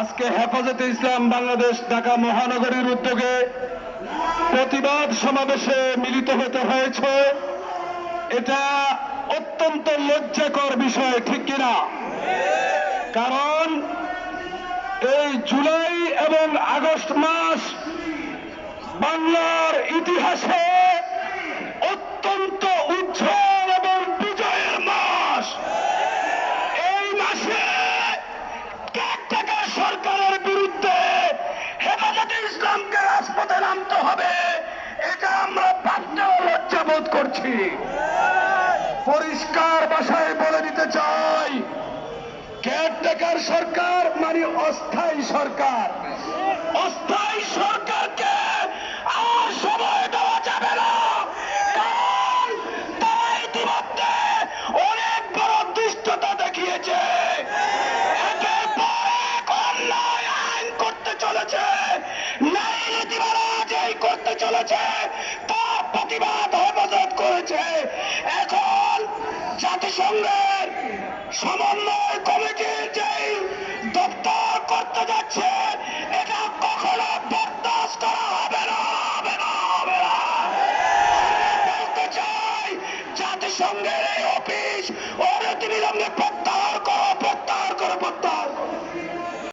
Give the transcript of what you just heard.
আজকে হেফাজতে ইসলাম বাংলাদেশ ঢাকা মহানগরীর উদ্যোগে প্রতিবাদ সমাবেশে মিলিত হতে হয়েছে। এটা অত্যন্ত লজ্জাকর বিষয়, ঠিক কিনা? কারণ এই জুলাই এবং আগস্ট মাস বাংলার ইতিহাসে করছি। পরিষ্কার ভাষায় বলে দিতে চাই কেয়ারটেকার সরকার মানে অস্থায়ী সরকার। অস্থায়ী সরকারকে আর সময় দেওয়া যাবে না তারা অনেক করতে চলেছে যেই করতে চলেছে, তার প্রতিবাদ জাতিসংঘের সমন্বয় কমিটির যেই দপ্তর করতে যাচ্ছে, এটা কখনো বরদাস্ত করা হবে না হবে না হবে না। জাতিসংঘের এই অফিস অনতিবিলম্বে প্রত্যাহার করো।